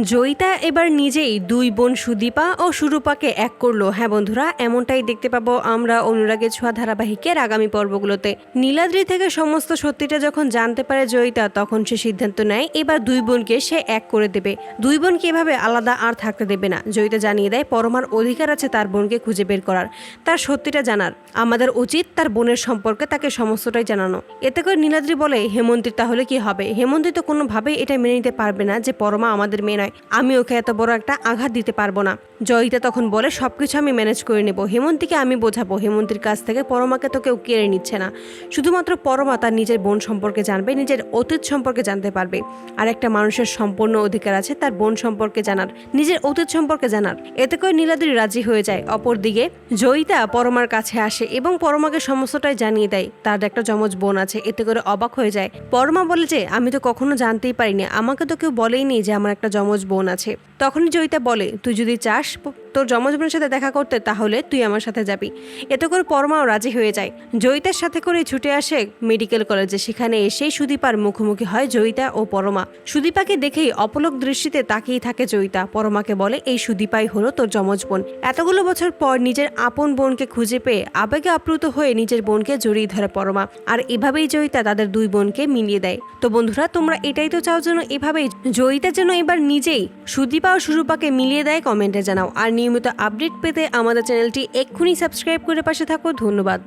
জয়িতা এবার নিজেই দুই বোন সুদীপা ও সুরূপাকে এক করল। হ্যাঁ বন্ধুরা, এমনটাই দেখতে পাবো আমরা অনুরাগের ছোঁয়া ধারাবাহিকের আগামী পর্বগুলোতে। নীলাদ্রি থেকে সমস্ত সত্যিটা যখন জানতে পারে জয়িতা, তখন সে সিদ্ধান্ত নেয় এবার দুই বোনকে সে এক করে দেবে। দুই বোনকে এভাবে আলাদা আর থাকতে দেবে না। জয়িতা জানিয়ে দেয়, পরমার অধিকার আছে তার বোনকে খুঁজে বের করার। তার সত্যিটা জানার। আমাদের উচিত তার বোনের সম্পর্কে তাকে সমস্তটাই জানানো। এতে করে নীলাদ্রি বলে, হেমন্তীর তাহলে কি হবে? হেমন্তী তো কোনোভাবেই এটা মেনে নিতে পারবে না যে পরমা আমাদের মেয়ে নয় আমি ওকে এত বড় একটা আঘাত দিতে পারব না। জয়িতা তখন বলে সব কিছু আমি ম্যানেজ করে নেব। হেমন্তীকে আমি বোঝাবো। হেমন্তীর কাছ থেকে পরমাকে তো কেউ কেড়ে নিচ্ছে না। শুধুমাত্র পরমা তার নিজের বোন সম্পর্কে জানবে, নিজের অতীত সম্পর্কে জানতে পারবে। আর একটা মানুষের সম্পূর্ণ অধিকার আছে তার বোন সম্পর্কে জানার, নিজের অতীত সম্পর্কে জানার। এতে করে নীলাদ্রি রাজি হয়ে যায়। অপরদিকে জয়িতা পরমার কাছে আসে এবং পরমাকে সমস্তটাই জানিয়ে দেয়। তার একটা যমজ বোন আছে, এতে করে অবাক হয়ে যায়। পরমা বলে যে, আমি তো কখনো জানতেই পারিনি। আমাকে তো কেউ বলেই নি যে আমার একটা যমজ বোন আছে। তখনই জয়িতা বলে, তুই যদি চাস po তোর যমজ বোনের সাথে দেখা করতে তাহলে তুই আমার সাথে যাবি। এতে করে পরমাও রাজি হয়ে যায়। জয়িতার সাথে করে ছুটে আসে মেডিকেল কলেজে। সেখানে এসেই সুদীপার মুখোমুখি হয় জয়িতা ও পরমা। সুদীপাকে দেখেই অপলক দৃষ্টিতে তাকিয়ে থাকে জয়িতা। পরমাকে বলে, এই সুদীপাই হলো তোর যমজ বোন। এতগুলো বছর পর নিজের আপন বোনকে খুঁজে পেয়ে আবেগে আপ্লুত হয়ে নিজের বোনকে জড়িয়ে ধরে পরমা। আর এভাবেই জয়িতা তাদের দুই বোনকে মিলিয়ে দেয়। তো বন্ধুরা, তোমরা এটাই তো চাও যেন এভাবেই জয়িতা যেন এবার নিজেই সুদীপা ও সুরূপাকে মিলিয়ে দেয় কমেন্টে জানাও। আর নিয়মিত আপডেট পেতে আমাদের চ্যানেলটি এক্ষুনি সাবস্ক্রাইব করে পাশে থাকো। ধন্যবাদ।